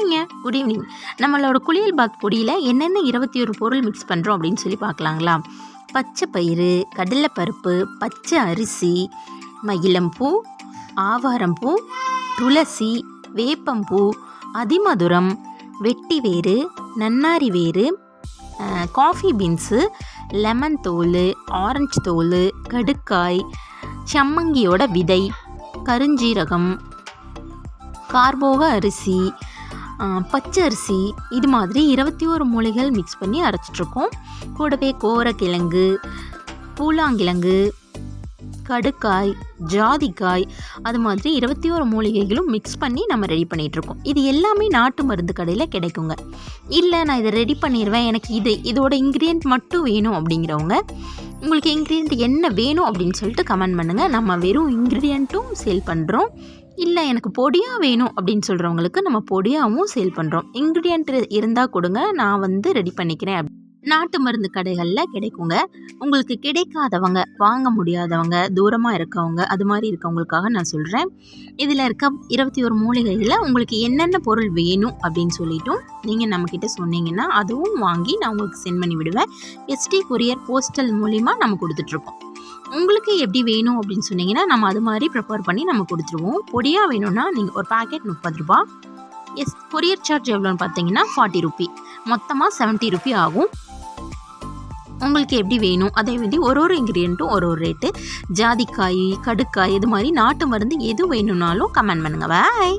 ஹாய்ங்க good evening நம்மளோட குளியல் பாத் பொடியில் என்னென்ன இருபத்தி ஒரு பொருள் மிக்ஸ் பண்ணுறோம் அப்படின்னு சொல்லி பார்க்கலாங்களா? பச்சை பயிறு கடலைப்பருப்பு பச்சை அரிசி மகிழம்பூ ஆவாரம்பூ துளசி வேப்பம்பூ அதிமதுரம் வெட்டி வேறு நன்னாரி வேறு காஃபி பீன்ஸு லெமன் தோல் ஆரஞ்சு தோல் கடுக்காய் சம்மங்கியோட விதை கருஞ்சீரகம் கார்போக அரிசி பச்சை அரிசி இது மாதிரி இருபத்தி ஒரு மூலிகள் மிக்ஸ் பண்ணி அரைச்சிட்ருக்கோம். கூடவே கோரக்கிழங்கு பூலாங்கிழங்கு கடுக்காய் ஜாதிக்காய் அது மாதிரி இருபத்தி ஒரு மூலிகைகளும் மிக்ஸ் பண்ணி நம்ம ரெடி பண்ணிகிட்ருக்கோம் இது எல்லாமே நாட்டு மருந்து கடையில் கிடைக்குங்க. இல்லை நான் இதை ரெடி பண்ணிடுவேன் எனக்கு இது இதோட இன்க்ரீடியன்ட் மட்டும் வேணும் அப்படிங்கிறவங்க உங்களுக்கு இன்க்ரீடியன்ட் என்ன வேணும் அப்படின்னு சொல்லிட்டு கமெண்ட் பண்ணுங்கள் நம்ம வெறும் இன்க்ரீடியண்ட்டும் சேல் பண்ணுறோம் இல்லை எனக்கு பொடியாக வேணும் அப்படின்னு சொல்கிறவங்களுக்கு நம்ம பொடியாகவும் சேல் பண்ணுறோம் இன்க்ரீடியன்ட் இருந்தால் கொடுங்க நான் வந்து ரெடி பண்ணிக்கிறேன் நாட்டு மருந்து கடைகளில் கிடைக்குங்க. உங்களுக்கு கிடைக்காதவங்க வாங்க முடியாதவங்க தூரமாக இருக்கவங்க அது மாதிரி இருக்கவங்களுக்காக நான் சொல்கிறேன் இதில் இருக்க இருபத்தி ஒரு மூலிகையில் உங்களுக்கு என்னென்ன பொருள் வேணும் அப்படின்னு சொல்லிட்டும் நீங்கள் நம்மக்கிட்ட சொன்னீங்கன்னா அதுவும் வாங்கி நான் உங்களுக்கு சென்ட் பண்ணி விடுவேன். எஸ்டி கொரியர் போஸ்டல் மூலிமா நம்ம கொடுத்துட்ருக்கோம் உங்களுக்கு எப்படி வேணும் அப்படின்னு சொன்னீங்கன்னா நம்ம அது மாதிரி ப்ரிப்பேர் பண்ணி நம்ம கொடுத்துருவோம். பொடியாக வேணும்னா நீங்கள் ஒரு பாக்கெட் முப்பது ரூபா. எஸ் கொரியர் சார்ஜ் எவ்வளோன்னு பார்த்தீங்கன்னா ஃபார்ட்டி ருபி மொத்தமாக செவன்ட்டி ருபி ஆகும். உங்களுக்கு எப்படி வேணும்? அதே மாதிரி ஒரு ஒரு இன்க்ரீடியண்ட்டும் ஒரு ஒரு ரேட்டு ஜாதிக்காய் கடுக்காய் இது மாதிரி நாட்டு மருந்து எது வேணும்னாலும் கமெண்ட் பண்ணுங்கள் பாய்